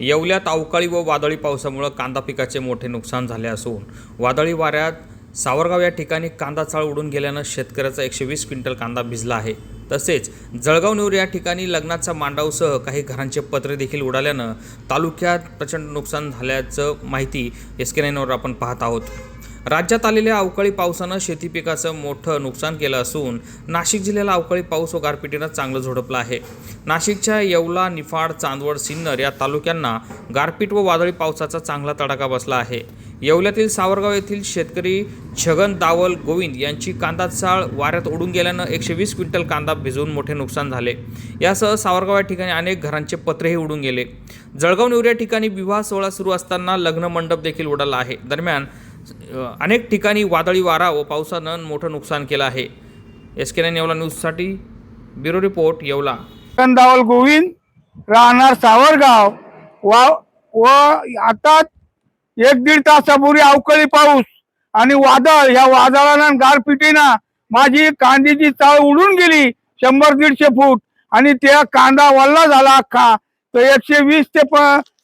येवल्यात अवकाळी व वादळी पावसामुळं कांदा पिकाचे मोठे नुकसान झाले असून वादळी वाऱ्यात सावरगाव या ठिकाणी कांदा चाळ उडून गेल्यानं शेतकऱ्याचा एकशे वीस क्विंटल कांदा भिजला आहे. तसेच जळगाव नेवर या ठिकाणी लग्नाचा मांडवसह काही घरांचे पत्रे देखील उडाल्यानं तालुक्यात प्रचंड नुकसान झाल्याचं माहिती एस के नाईनवर आपण पाहत आहोत. राज्यात आलेल्या अवकाळी पावसानं शेती पिकाचं मोठं नुकसान केलं असून नाशिक जिल्ह्याला अवकाळी पाऊस व गारपिटीनं चांगलं झोडपलं आहे. नाशिकच्या येवला निफाड चांदवड सिन्नर या तालुक्यांना गारपीट व वादळी पावसाचा चांगला तडाखा बसला आहे. येवल्यातील सावरगाव येथील शेतकरी छगन दावल गोविंद यांची कांदा चाळ वाऱ्यात उडून गेल्यानं एकशे वीस क्विंटल कांदा भिजवून मोठे नुकसान झाले. यासह सावरगाव या ठिकाणी अनेक घरांचे पत्रेही उडून गेले. जळगाव नेवऱ्या ठिकाणी विवाह सोहळा सुरू असताना लग्न मंडप देखील उडाला आहे. दरम्यान अनेक ठिकाणी वादळी वारा व पावसानं मोठं नुकसान केलं आहे. एस के नाईन येवला न्यूजसाठी ब्युरो रिपोर्ट येवला. कंदावल गोविंद राहणार सावरगाव. वा व आता एक दीड तासापूर्वी अवकाळी पाऊस आणि वादळ या वादळानं गारपिटीनं माझी कांद्याची चाळ उडून गेली शंभर दीडशे फूट आणि त्या कांदा वल्ला झाला अख्खा. तर एकशे वीस ते प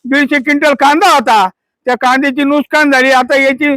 दीडशे क्विंटल कांदा होता. त्या कांद्याची नुकसान झाली. आता याची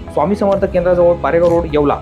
स्वामी समर्थ केंद्राजवळ पारेगाव रोड येवला.